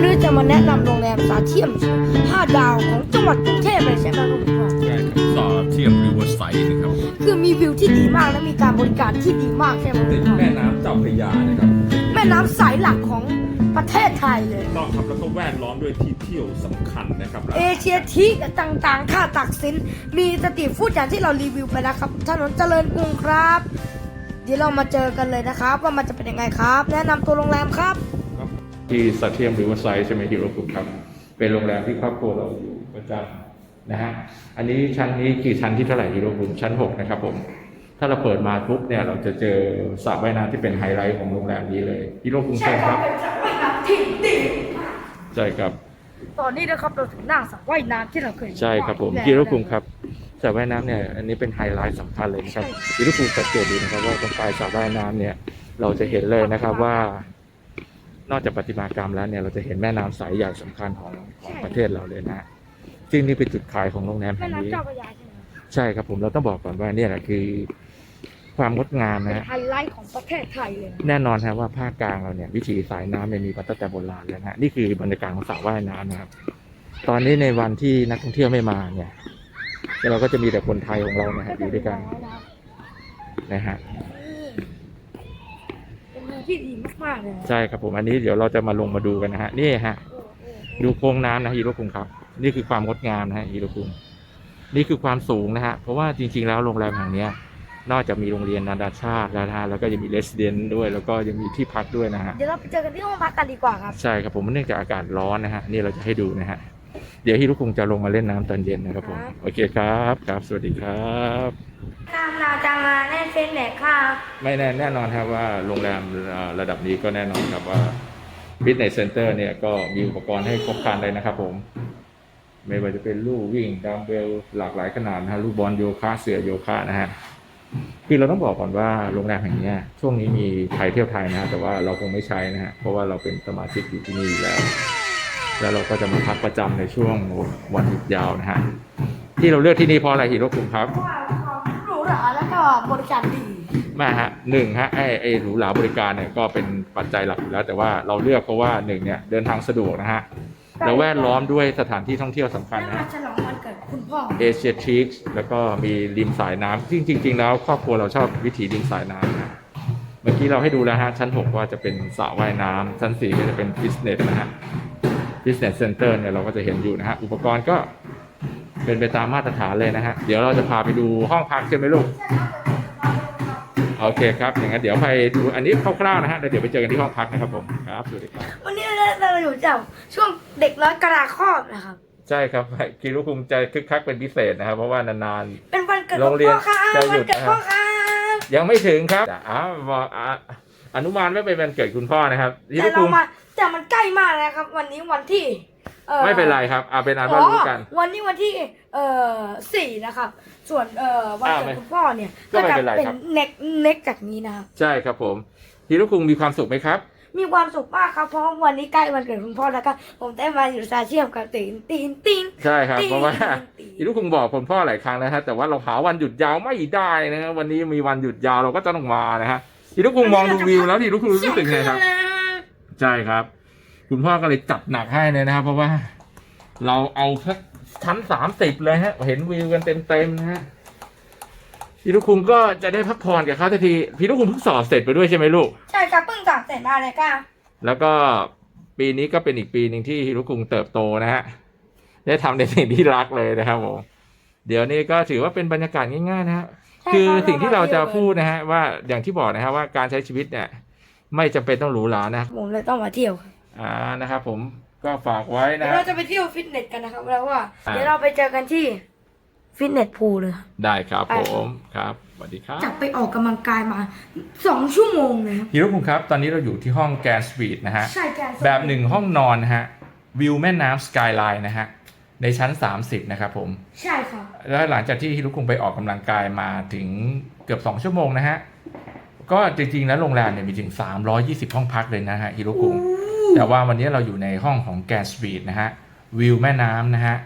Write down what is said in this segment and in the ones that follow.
วันนี้จะมาแนะนำโรงแรมสาเทียมห้าดาวของจังหวัดกรุงเทพเลยใช่ไหมคุณพ่อใช่ครับสอบเทียมริเวอร์ไซด์นะครับคือมีวิวที่ดีมากและมีการบริการที่ดีมากใช่ไหมคุติณดพ่อแม่น้ำเจ้าพระยานะครับ แม่น้ำสายหลักของประเทศไทยเลยต้องครับแล้วก็แวดล้อมด้วยที่เที่ยวสำคัญนะครับเอเชียทีต่างๆ ค่าตักสิน มีสตรีทฟู้ดอย่างที่เรารีวิวไปแล้วครับถนนเจริญกรุงครับ เดี๋ยวเรามาเจอกันเลยนะครับ ว่ามันจะเป็นยังไงครับ แนะนำตัวโรงแรมครับ ที่สเทียมริเวอร์ไซด์ใช่ไหมฮิโรกุครับ เป็นโรงแรมที่ครอบครัวเราอยู่ประจำนะฮะอันนี้ชั้นนี้กี่ชั้นที่เท่าไหร่ฮิโรกุชั้นหกนะครับผมถ้าเราเปิดมาปุ๊บเนี่ยเราจะเจอสระว่ายน้ำที่เป็นไฮไลท์ของโรงแรมนี้เลยฮิโรกุใช่เชิญคครัรับบเป็นสระว่ายน้ำที่ดีใช่ครับ ตอนนี้นะครับเราถึงหน้าสระว่ายน้ำที่เราเคยใช่ครับผมแล้วฮิโรกุครับสระว่ายน้ำเนี่ยอันนี้เป็นไฮไลท์สำคัญเลยนะครับฮิโรกุสังเกตดูนะครับว่าตรงปลายสระว่ายน้ำเนี่ยเราจะเห็นเลยนะครับว่า นอกจากประติมากรรมแล้วเนี่ยเราจะเห็นแม่น้ำใสใหญ่สำคัญของของประเทศเราเลยนะฮะซึ่งนี่เป็นจุดขายของโรงแรมแม่แห่งนี้ น้ำเจ้าพระยาใช่ไหมครับใช่ครับผมเราต้องบอกก่อนว่าเนี่ยแหละคือความงดงามเป็นนะฮะ ไฮไลท์ของประเทศไทยเลยนะแน่นอนฮะว่าภาคกลางเราเนี่ยวิถีสายน้ำเนี่ยมีมาตั้งแต่โบราณแล้วนะฮะนี่คือบรรยากาศของสระว่ายน้ำนะครับ ตอนนี้ในวันที่นักท่องเที่ยวไม่มาเนี่ยเราก็จะมีแต่คนไทยของเรานะฮะอยู่ด้วยกันนะฮะเป็นเมือง ที่ดีมากๆเลยนะใช่ครับผมอันนี้เดี๋ยวเราจะมาลงมาดูกันนะฮะนี่ฮะโอ้โหดูโค้งน้ำนะฮีโร่คุงครับ นี่คือความงดงามนะฮะฮีโร่คุงนี่คือความสูงนะฮะเพราะว่าจริง ๆ แล้วโรงแรมแห่งเนี้ยนอกจากมีโรงเรียนนานาชาติแล้วนะฮะแล้วก็ยังมีเลสเดนด้วย แล้วก็ยังมีที่พักด้วยนะฮะเดี๋ยวเราไปเจอกันที่ห้องพักกันดีกว่าครับใช่ครับผมเนื่องจากอากาศร้อนนะฮะนี่เราจะให้ดูนะฮะ เดี๋ยวฮีโร่คุงจะลงมาเล่นน้ำตอนเย็นนะครับผมครับโอเคครับครับสวัสดีครับตามเราจะมาเล่นเฟนเน็ตครับ ไม่แน่แน่นอนครับว่าโรงแรมเอ่อระดับนี้ก็แน่นอนครับว่าฟิตเนสเซ็นเตอร์เนี่ยก็มีอุปกรณ์ให้ครบครันเลยนะครับผม ไม่ว่าจะเป็นลู่วิ่งดัมเบลหลากหลายขนาดนะฮะลูกบอลโยคะเสือโยคะนะฮะคือเราต้องบอกก่อนว่าโรงแรมแห่งเนี้ยช่วงนี้มีไทยเที่ยวไทยนะฮะแต่ว่าเราคงไม่ใช้นะฮะเพราะว่าเราเป็นสมาชิกอยู่ที่นี่อยู่แล้ว แล้วเราก็จะมาพักประจำในช่วงวันหยุดยาวนะฮะที่เราเลือกที่นี่เพราะอะไรฮีโร่กลุ่มครับเพราะว่าความหรูหราแล้วก็บริการดีไมาฮะหนึ่งฮะไอ้ไอ้หรูหราบริการเนี่ยก็เป็นปัจจัยหลักอยู่แล้ว แต่ว่าเราเลือกเพราะว่าหนึ่งเนี่ยเดินทางสะดวกนะฮะแล้วแวดล้อมด้วยสถานที่ท่องเที่ยวสำคัญและนะมาฮะฉลองวันเกิดคุณพ่อเอเชียทีกแล้วก็มีริมสายน้ำจริงจริงๆแล้วครอบครัวเราชอบวิถีริมสายน้ำนะเมื่อกี้เราให้ดูแล้วฮะชั้น 6 ว่าจะเป็นสระว่ายน้ำชั้น4ก็จะเป็นฟิตเนสนะฮะ ฟิตเนสเซ็นเตอร์เนี่ยเราก็จะเห็นอยู่นะฮะอุปกรณ์ก็เป็นไปตามมาตรฐานเลยนะฮะเดี๋ยวเราจะพาไปดูห้องพักใช่ไหมลูกโอเคครับอย่างนั้นเดี๋ยวไปดูอันนี้คร่าวๆนะฮะแล้วเดี๋ยวไปเจอกันที่ห้องพักนะครับผมครับสวัสดีครับวันนี้เราอยู่จากช่วงเด็กน้อยกระดาครอบนะครับใช่ครับคิดว่าคงจะคึกคักเป็นพิเศษนะครับเพราะว่านานเป็นวันเกิดโรของงเรียนพ่อครับจะหยุวันดเกิดนะครับพ่อครับๆยังไม่ถึงครับอ่าบอกอ่าอนุมานไม่เป็นวันเกิดคุณพ่อนะครับคิดแต่ว่าคเรางมา แต่มันใกล้มากแล้วครับ วันนี้วันที่อ่อไม่เป็นไรครับเอาเป็นอันว่ารู้กัน อ๋อวันนี้วันที่เอ่อสี่นะครับ ส่วนเอ่อวันอ่าเกิไม่ดคุณพ่อเนี่ยก็ไม่เป็นไรเป็นครับ เน็กเน็กจากนี้นะครับ ใช่ครับผมฮิรุคุงมีความสุขไหมครับ มีความสุขมากครับเพราะวันนี้ใกล้วันเกิดคุณพ่อแล้วก็ผมได้มาอยู่ซาเชียมกับตีนตีนตีน ใช่ครับตีนเพราะว่าตีนฮิรุคุงบอกคุณพ่อหลายครั้งนะฮะแต่ว่าเราหาวันหยุดยาวไม่ได้นะฮะวันนี้มีวันหยุดยาวเราก็ต้องมานะฮะฮิรุคุงมองดูวิวแล้วฮิรุคุงรู้สึกไงครับ ใช่ครับ คุณพ่อก็เลยจัดหนักให้เลยนะครับ เพราะว่า เราเอาสักชั้นสามสิบเลยฮะ เห็นวิวกันเต็มๆนะฮะพี่ลูกคุงก็จะได้พักผ่อนกับเขาทันทีพี่ลูกคุงเพิ่งสอบเสร็จไปด้วยใช่ไหมลูก ใช่ครับเพิ่งตัดเสร็จมาเลยครับแล้วก็ปีนี้ก็เป็นอีกปีหนึ่งที่ฮิรุคุงเติบโตนะฮะได้ทำในสิ่งที่รักเลยนะครับผมเดี๋ยวนี้ก็ถือว่าเป็นบรรยากาศง่ายๆนะฮะใช่คือรับสิ่งที่เราจะพูดมนะฮะว่าอย่างที่บอกนะฮะว่าการใช้ชีวิตเนี่ย ไม่จำเป็นต้องหรูหรานะผมเลยต้องมาเที่ยวอ่านะครับผมก็ฝากไว้เดี๋นะยวฮะเราจะไปเที่ยวฟิตเนสกันนะครับแล้วว่าอ่า เดี๋ยวเราไปเจอกันที่ฟิตเนสพูลเลยครับ ได้ครับไป ผมครับสวัสดีครับจะไปออกกำลังกายมาสองชั่วโมงเลยครับฮีโร่คุงครับ ตอนนี้เราอยู่ที่ห้องแกนสวีทนะฮะ ใช่แกนแบบหนึ่งห้องนอนนะฮะ วิวแม่น้ำสกายไลน์นะฮะ ในชั้น 30 นะครับผม ใช่ครับแล้วหลังจากที่ฮิรุคุงไปออกกำลังกายมาถึงเกือบ 2 ชั่วโมงนะฮะ ก็จริงๆแล้วโรงแรมเนี่ยมีถึง 320 ห้องพักเลยนะฮะฮิรุคุงแต่ว่าวันนี้เราอยู่ในห้องของแกนสวีทนะฮะวิวแม่น้ำนะฮะ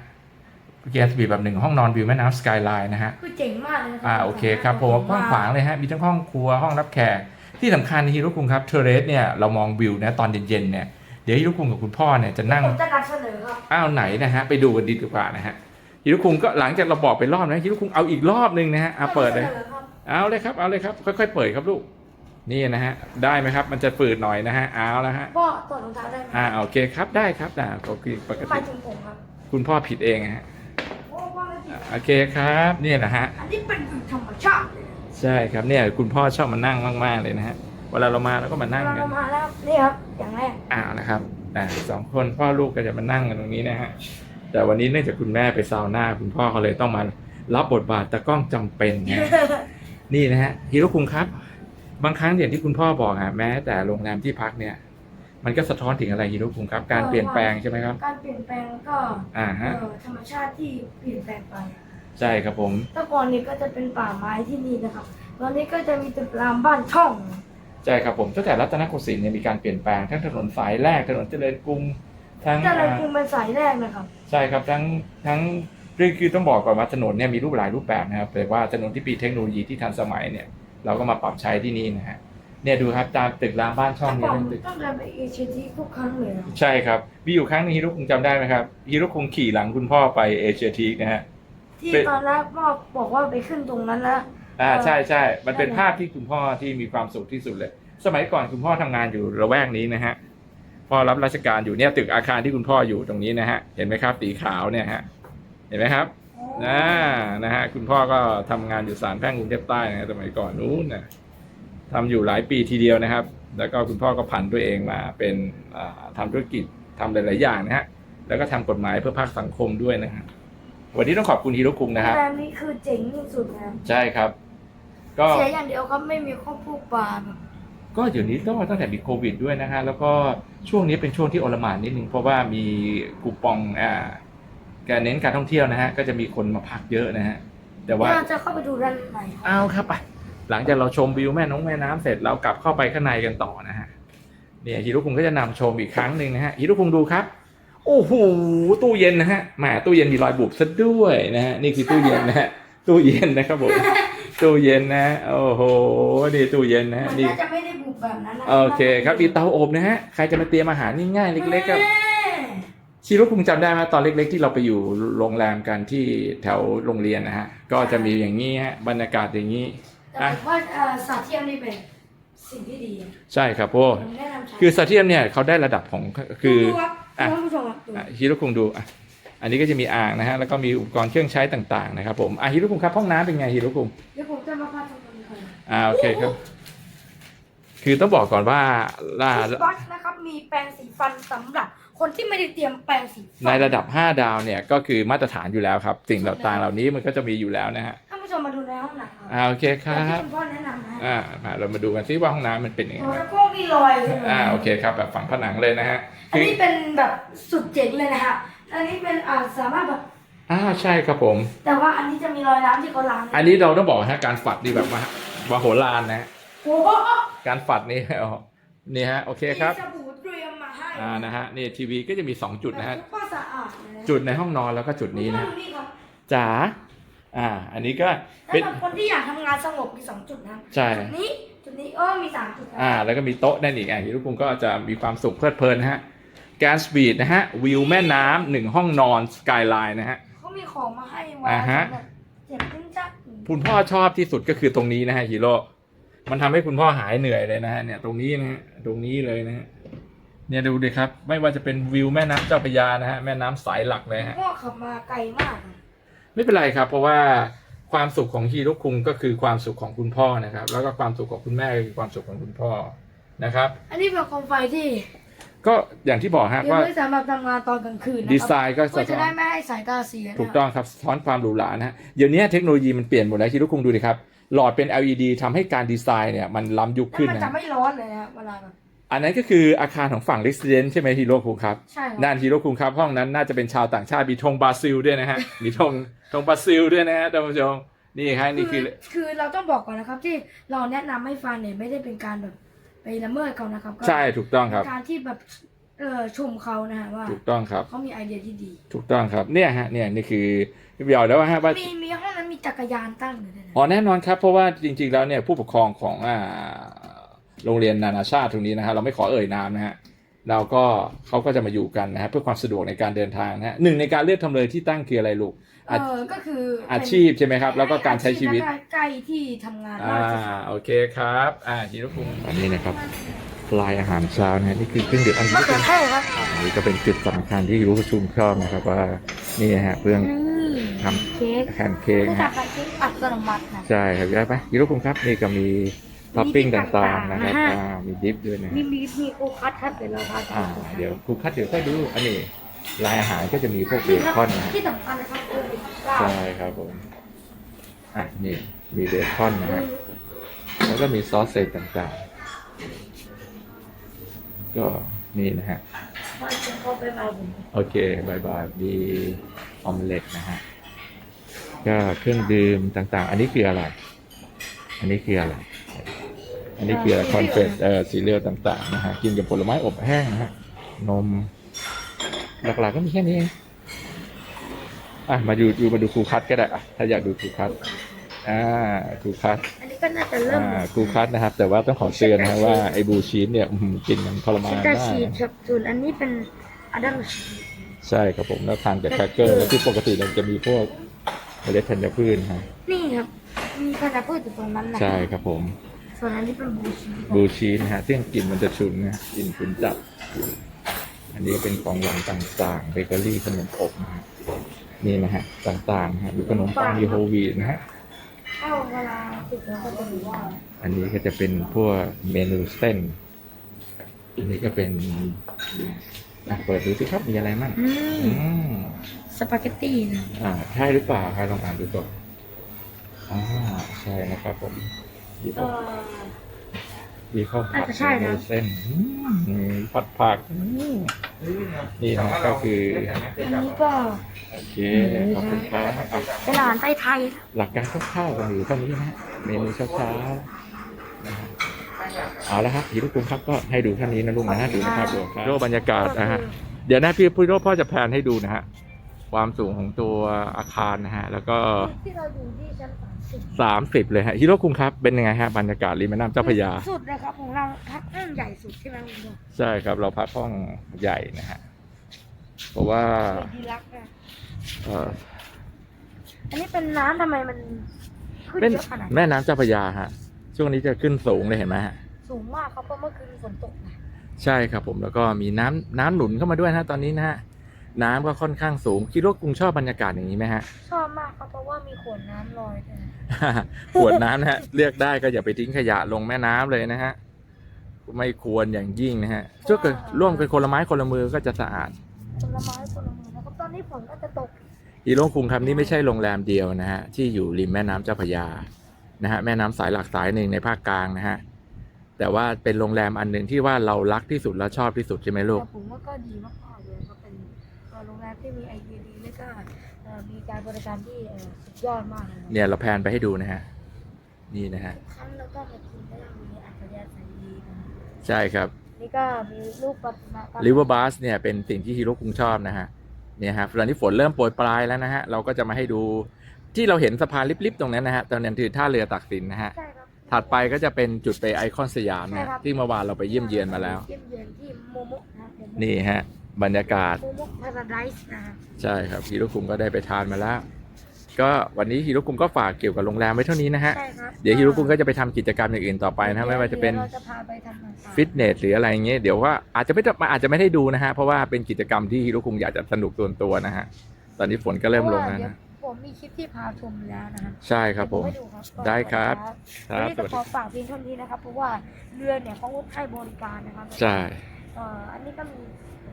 แกนสวีทแบบหนึ่งห้องนอนวิวแม่น้ำสกายไลน์นะฮะคือเจ๋งมากเลยนะอ่าโอเคครับผมกว้างขวางเลยฮะมีทั้งห้องครัวห้องรับแขกที่สำคัญฮีโร่คุงครับเทเรสเนี่ยเรามองวิวนะตอนเย็นๆเนี่ยเดี๋ยวฮิโรคุงกับคุณพ่อเนี่ยจะนั่งผมจะนำเสนอครับอ้าวไหนนะฮะไปดูกันดีกว่านะฮะฮิโรคุงก็หลังจากเราบอกไปรอบนะฮิโรคุงเอาอีกรอบหนึ่งนะฮะเอาเปิดเลยนำสนอครับเอาเลยครับ เอาเลยครับ ค่อยๆ เปิดครับลูก นี่นะฮะ ได้ไหมครับ มันจะฝืดหน่อยนะฮะเอาแล้วฮะพ่อถอดรองเท้าได้ไหมอ่าโอเคครับได้ครับได้ปกติปกหมาติยถึงผมครับคุณพ่อผิดเองอะฮะโอ้พ่อไม่ผิดอ่าโอเคครับเนี่ยนะฮะ อันนี้เป็นวิวธรรมชาติเลยใช่ครับเนี่ยคุณพ่อชอบมานั่งมากๆเลยนะฮะเวลาเรามาเราก็มานั่งเรากันมาแล้วนี่ครับอย่างแรกอ่านะครับอ่าสองคนพ่อลูกก็จะมานั่งกันตรงนี้นะฮะแต่วันนี้เนื่องจากคุณแม่ไปซาวน่าคุณพ่อเขาเลยต้องมารับบทบาทตะกล้องจำเป็นนะฮะนี่นะฮะฮิโรคุงครับ บางครั้งอย่างที่คุณพ่อบอกอะแม้แต่โรงแรมที่พักเนี่ย มันก็สะท้อนถึงอะไรฮิโรคุงครับ การเปลี่ยนแปลงใช่ไหมครับการเปลี่ยนแปลงก็อ่าเอฮะอธรรมชาติที่เปลี่ยนแปลงไปใช่ครับผมแต่ก่อนนี้ก็จะเป็นป่าไม้ที่นี่นะครับตอนนี้ก็จะมีตึกรามบ้านช่อง ใช่ครับผมตั้งแต่รัตนโกสินทร์เนี่ยมีการเปลี่ยนแปลงทั้งถนนสายแรกถนนเจริญกรุงทั้งแต่ในอ่ากรุงเป็นสายแรกนะครับ ใช่ครับทั้งทั้งคือคือต้องบอกก่อนว่าถนนเนี่ยมีรูปหลายรูปแบบนะครับแต่ว่าถนนที่มีเทคโนโลยีที่ทันสมัยเนี่ย เราก็มาปรับใช้ที่นี่นะฮะเนี่ยดูครับตามตึกรามบ้านช่องแต่เนี่ยก่อนเป็นตึกต้องเดินไปเอเชียทีทุกครั้งเลยนะใช่ครับมีอยู่ครั้งหนึงฮิโรคุงจำได้ไหมครับฮิโรคุงขี่หลังคุณพ่อไปเอเชียทีกนะฮะที่เป็นตอนแรกพ่อบอกว่าไปขึ้นตรงนั้นแล้วอ่าเออใช่ใช่มันเป็นใช่ภาพที่คุณพ่อที่มีความสุขที่สุดเลย สมัยก่อนคุณพ่อทำงานอยู่ระแวกนี้นะฮะพ่อรับราชการอยู่เนี่ยตึกอาคารที่คุณพ่ออยู่ตรงนี้นะฮะเห็นไหมครับสีขาวเนี่ยฮะเห็นไหมครับ อ่านะฮะคุณพ่อก็ทำงานอยู่ศาลแพ่งกรุงเทพใต้นะฮะสมัยก่อนนู้นนะทำอยู่หลายปีทีเดียวนะครับ แล้วก็คุณพ่อก็ผันตัวเองมาเป็นอ่าทำธุรกิจทำหลาย ๆ อย่างนะฮะแล้วก็ทำกฎหมายเพื่อภาคสังคมด้วยนะฮะวันนี้ต้องขอบคุณฮีโรคุงนะครับโรงแรมนี้คือเจ๋งที่สุดนะใช่ครับ ก็เสียอย่างเดียวครับไม่มีครอบครัวปลาแบบก็เดี๋ยวนี้ต้องตั้งแต่มีโควิดด้วยนะฮะแล้วก็ช่วงนี้เป็นช่วงที่โอลหมานนิดนึงเพราะว่ามีคูปองอ่า การเน้นการท่องเที่ยวนะฮะก็จะมีคนมาพักเยอะนะฮะแต่ว่าเราจะเข้าไปดูด้านในครับเอาครับไปหลังจากเราชมวิวแม่น้องแม่น้ำเสร็จเรากลับเข้าไปข้างในกันต่อนะฮะเนี่ยฮิรุคุงก็จะนำชมอีกครั้งหนึ่งนะฮะฮิรุคุงดูครับ โอ้โหตู้เย็นนะฮะแหมตู้เย็นมีรอยบุบซะด้วยนะฮะนี่คือตู้เย็นนะฮะตู้เย็นนะครับผมตู้เย็นนะโอ้โหนี่ตู้เย็นนะฮะมันนี่ น่าจะไม่ได้บุกแบบนั้นนะโอเคครับมีเตาอบนะฮะ ใครจะมาเตรียมอาหารง่ายๆเล็กๆครับแม่ ชิโร่คุงจำได้ไหมตอนเล็ก ๆ ที่เราไปอยู่โรงแรมกันที่แถวโรงเรียนนะฮะ ก็จะมีอย่างนี้ฮะบรรยากาศอย่างนี้แต่ผมว่าเอ่อสาเทียมนี่เป็นสิ่งที่ดี ใช่ครับพวกผมแนะนำใช้คือซาเทียมเนี่ยเขาได้ระดับของคือดูครับอะท่านผู้ชมครับดูอะฮิโร่คุงดูอะอันนี้ก็จะมีอ่างนะฮะแล้วก็มีอุปกรณ์เครื่องใช้ต่างๆนะครับผมอะฮิโร่คุงครับห้องน้ำเป็นไงฮิโร่คุงเดี๋ยวผมจะมาพาทุกคนไปอ่าโอเคครับ คือต้องบอกก่อนว่าล่าบัสนะครับมีแปรงสีฟันสำหรับ คนที่ไม่ได้เตรียมแปรงสีฟัในระดับ 5 ดาวเนี่ยก็คือมาตรฐานอยู่แล้วครับ สิ่งต่างๆเหล่านี้มันก็จะมีอยู่แล้วนะฮะท่านผู้ชมมาดูในห้องน้ำครับอ่าโอเคคแต่รัที่บคุณพ่อแนะนำนะอ่ามาเรามาดูกันซิว่าห้องน้ำมันเป็นยังไงโอ้บ้างแล้วก็มีรอยเลยอ่าโอเคครับแบบฝังผนังเลยนะฮะอันคือนี้เป็นแบบสุดเจ๋งเลยนะฮะอันนี้เป็นอ่าสามารถแบบอ่าใช่ครับผม แต่ว่าอันนี้จะมีรอยน้ำที่เขาล้างอันนี้เราต้องบอกฮะการฝัดนี่แบบมหามโหฬารนะฮะโอ้โหการฝัดนี่อ๋อนี่ฮะโอเคครับ มีสบู่ อ่านะฮะนี่ทีวีก็จะมี 2 จุดนะฮะแบบซุปเปอร์สะอาดเลยนะจุดในห้องนอนแล้วก็จุดนี้นะฮะนี่ครับจ๋าอ่า อันนี้ก็แล้วเป็น สำหรับคนที่อยากทำงานสงบมีสองจุดนะใช่ จุดนี้จุดนี้เออมีสามจุดนะอ่า แล้วก็มีโต๊ะนั่นอีกอะที่ทุกคนก็จะมีความสุขเพลิดเพลินนะฮะแกนสปีดนะฮะวิวแม่น้ำหนึ่งห้องนอนสกายไลน์นะฮะ เขามีของมาให้ไว้อ่าฮะสำหรับเจ็บจิ้งจักคุณพ่อชอบที่สุดก็คือตรงนี้นะฮะฮีโร่มันทำให้คุณพ่อหายเหนื่อยเลยนะฮะเนี่ยตรงนี้นะฮะตรงนี้เลยนะฮะ เนี่ยดูดิครับ ไม่ว่าจะเป็นวิวแม่น้ำเจ้าพระยานะฮะแม่น้ำสายหลักเลยฮะ พ่อขับมาไกลมากอะไม่เป็นไรครับ เพราะว่าความสุขของฮีโร่คุงก็คือความสุขของคุณพ่อนะครับ แล้วก็ความสุขของคุณแม่ก็คือความสุขของคุณพ่อนะครับ อันนี้เป็นโคมไฟที่ก็อย่างที่บอกฮะเดี๋ยวว่าไว้สำหรับทำงานตอนกลางคืนนะดีคไซรับน์ก็เพื่อสะจะท้อได้นไม่ให้สายตาเสียนะถูกต้องครับสะท้อนความหรูหรานะฮะเดี๋ยวนี้เทคโนโลยีมันเปลี่ยนหมดแล้วฮีโร่คุงดูดิครับหลอดเป็น LED ทำให้การดีไซน์เนี่ยมันล้ำยุคแล้วขึ้นมันนะจะฮะ ไม่ร้อนเลยนะเวลาแบบ อันนั้นก็คืออาคารของฝั่ง Resident ใช่ไหมฮีโร่คุงครับใช่ครับด้านฮีโร่คุงครับห้องนั้นน่าจะเป็นชาวต่างชาติมีธงบราซิลด้วยนะฮะ มีธงธงบราซิลด้วยนะฮะท่านผู้ชมนี่ครับนี่คือคือเราต้องบอกก่อนนะครับที่เราแนะนำให้ฟังเนี่ยไม่ได้เป็นการแบบไปละเมิดเขานะครับก็ใช่ถูกต้องครับ เป็นการที่แบบเออชมเขานะฮะว่าถูกต้องครับ เขามีไอเดียที่ดี ถูกต้องครับเนี่ยฮะเนี่ยนี่คือพี่บอกแล้วว่าฮะว่า มีมีห้องนั้นมีจักรยานตั้งอยู่ด้วยนะ อ๋อแน่นอนครับเพราะว่าจริงๆแล้วเนี่ยผู้ปกครองของอ่า โรงเรียนนานาชาติตรงนี้นะฮะเราไม่ขอเอ่ยนามนะฮะเราก็เขาก็จะมาอยู่กันนะฮะเพื่อความสะดวกในการเดินทางนะฮะหนึ่งในการเลือกทำเลที่ตั้งคืออะไรลูก เออาอก็คืออาเป็นชีพใช่ไหมครับ แล้วก็การใช้ชีวิตอาพใกล้ที่ทำงานอ่าราชการโอเคครับ อ่าทีรภูมิ อันนี้นะครับลายอาหารเช้านะฮะนี่คือเครื่องดื่มอันมะนี้เขืเป็อนเทศครับอันนี้ก็เป็นจุดสำคัญที่รู้ประชุมชอบนะครับว่านี่นะฮะเรื่องนี่ทำเค้กแพนเค้กผู้นะจัฮะดการเค้กอัตโนมัตินะ ใช่ครับได้ไหมทีรภูมิครับนี่ก็มี ท็อปปิ้งต่างๆนะครับนะฮะอ่ามีดิฟด้วยนะมีฮะมีมีโอคัสครับเดี๋ยวเราพาไปอ่าเดี๋ยวครูคัดเดี๋ยวค่อยดูอันนี้ลายอาหารก็จะมีพวกเบคอนนะฮะที่สำคัญนะครับโควิดเก้าใช่ครับผมอะนี่มีเบคอนนะฮะแล้วก็มีซอสเศษต่างๆ ก็นี่นะฮะว่าจะเข้าไปมาผมโอเคบายบายมีออมเล็ตนะฮะก็เครื่องดื่มต่างๆ อันนี้คืออะไร อันนี้คืออะไร อันนี้คืออะไรคอนเฟสเอ่อซีเรียลต่างๆนะฮะกินกับผลไม้อบแห้งนะฮะนม หลักๆก็มีแค่นี้เองอะมาดูดูมาดูครูคัดก็ได้อะถ้าอยากดูครูคัดอ่าครูคัดอันนี้ก็น่าจะเริ่มอ่าครูคัดนะครับ แต่ว่าต้องขอเตือนนะฮะว่าไอ้บูชีสเนี่ยอื้อหือกินมันทรมาชินตามาชีกสครับส่วนอันนี้เป็นอะดัมชีสใช่ครับผมแล้วทานกับแครกเกอร์แล้วที่ปกติเราจะมีพวกเมล็ดธัญพืชฮะนี่ครับ มีคาราพูดอยู่ตรงนั้นนะใช่ครับผม ส่วนอันนี้เป็นบูชีสบลูชีสนะฮะซึ่งกลิ่นมันจะฉุนนะฮะกลิ่นฉุนจัด อันนี้เป็นของหวานต่างๆเบเกอรี่ขนมอบนะฮะนี่นะฮะต่างๆนะฮะมีขนมปังมีโฮลวีตนะฮะเข้าเวลาสุดแล้วก็จะรู้ว่าอันนี้ก็จะเป็นพวกเมนูเส้น อันนี้ก็เป็นอะเปิดดูสิครับมีอะไรมั่งอือืมมสปาเกตตี้นะอ่าใช่หรือเปล่าใครลองอ่านดูก่อนอ่าใช่นะครับผม มีเอข้าวอมีข้าวผัน่าดจะใช่นะมีเส้นอืมมีผัดผักอืมนี่นะก็คืออันนี้ก็โอเคขอบคุณครับอะเป็นอาหารไทยไทยหลักการคร่าวๆกันอยู่เท่านี้นะฮะเมนูเช้าๆนะฮะเอาละครับพี่ลูกคุณครับก็ให้ดูเท่านี้นะลุงนะฮะดูนะครับดูครับโลกบรรยากาศนะฮะเดี๋ยวนะพี่พี่โรจน์พ่อจะแพนให้ดูนะฮะ ความสูงของตัวอาคารนะฮะ แล้วก็ที่เราอยู่ที่ชั้นสามสิบสามสิบเลยฮะฮิโร่คุงครับเป็นยังไงฮะบรรยากาศริมแม่น้ำเจ้าพระยา สุดนะครับของเราพักห้องใหญ่สุดใช่ไหมคุณผู้ชมใช่ครับเราพักห้องใหญ่นะฮะเพราะว่าเป็นดีลักซ์นะเอ่ออันนี้เป็นน้ำทำไมมันขึ้นเป็นเยอะขนาดนี้แม่น้ำเจ้าพระยาฮะ ช่วงนี้จะขึ้นสูงเลยเห็นไหมฮะ สูงมากครับเพราะเมื่อคืนฝนตกนะใช่ครับผมแล้วก็มีน้ำน้ำหนุนเข้ามาด้วยนะฮะตอนนี้นะฮะ น้ำก็ค่อนข้างสูง คิดว่ากุงชอบบรรยากาศอย่างนี้ไหมฮะ ชอบมากครับเพราะว่ามีขวดน้ำลอยด้วยนะขวดน้ำนะฮะเลือกได้ก็อย่าไปทิ้งขยะลงแม่น้ำเลยนะฮะไม่ควรอย่างยิ่งนะฮะช่วยกันร่วมกันคนละไม้คนละมือก็จะสะอาดคนละไม้คนละมือนะครับตอนนี้ฝนก็จะตกฮีโร่คุงครับนี่ไม่ใช่โรงแรมเดียวนะฮะที่อยู่ริมแม่น้ำเจ้าพระยานะฮะแม่น้ำสายหลักสายหนึ่งในภาคกลางนะฮะแต่ว่าเป็นโรงแรมอันหนึ่งที่ว่าเรารักที่สุดและชอบที่สุดใช่ไหมลูก แต่ผมว่าก็ดีมากๆเลยก็เป็นเอ่อโรงแรม ที่มีไอเดียดีและก็เอ่อมีการบริการที่เอ่อสุดยอดมากเลยนะเนี่ยเราแพนไปให้ดูนะฮะ นี่นะฮะทุกครั้งแล้วก็มากินก็ยังมีอัธยาศัยดีนะใช่ครับ นี่ก็มีรูปประมาณริเวอร์บัสเนี่ยเป็นสิ่งที่ฮีโร่คุงชอบนะฮะ เนี่ยฮะตอนนี้ฝนเริ่มโปรยปลายแล้วนะฮะ เราก็จะมาให้ดูที่เราเห็นสะพานลิบๆตรงนั้นนะฮะ ตอนนั้นคือท่าเรือตักสินนะฮะใช่ครับถัดไปก็จะเป็นจุดไปไอคอนสยามนะใช่ฮะครับที่เมื่อวานเราไปเยี่ยมเยียนมาแล้ว เยี่ยมเยือนที่โมโมะนะครับโมโมะนี่ฮะ บรรยากาศ โมโมะพาราไดส์นะครับใช่ครับฮีโร่คุงก็ได้ไปทานมาแล้ว ก็วันนี้ฮีโร่คุงก็ฝากเกี่ยวกับโรงแรมไว้เท่านี้นะฮะ ใช่ครับเดี๋ยวฮีโร่คุงก็จะไปทำกิจกรรมอย่างอื่นต่อไปนะไม่ว่าจะเป็น ดี๋ยเราจะพาไปทำต่างๆฟิตเนสหรืออะไรเงี้ยเดี๋ยวว่าอาจจะไม่ได้อาจจะไม่ได้ดูนะฮะ เพราะว่าเป็นกิจกรรมที่ฮีโร่คุงอยากจะสนุกส่วนตัวนะฮะ ตอนนี้ฝนก็เริ่มลงแล้วพราะว่านะเดี๋ยวผมมีคลิปที่พาชมแล้วนะครับ ใช่ครับผมเดี๋ยวให้ดูครับได้ครับควันรับนี้สจะวัสขดีอฝากเพียงเท่านี้นะครับ เพราะว่าเรือเนี่ยเขาให้บริการนะครับใช่ เอ่ออันนี้ก็มี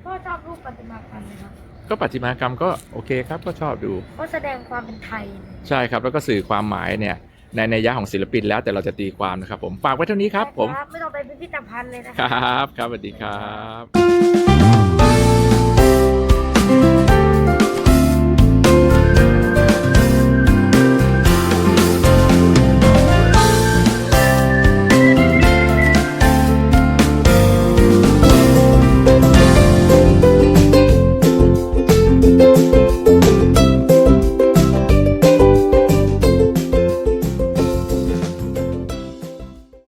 ก็ชอบรูปปฏิมากรรมนะครับก็ปฏิมากรรมก็โอเคครับก็ชอบดู ก็แสดงความเป็นไทย ใช่ครับแล้วก็สื่อความหมายเนี่ยในในยะของศิลปินแล้วแต่เราจะตีความนะครับผมฝากไว้เท่านี้ครับผม ไม่ต้องไปพิพิธภัณฑ์เลยนะครับครับสวัสดีครับ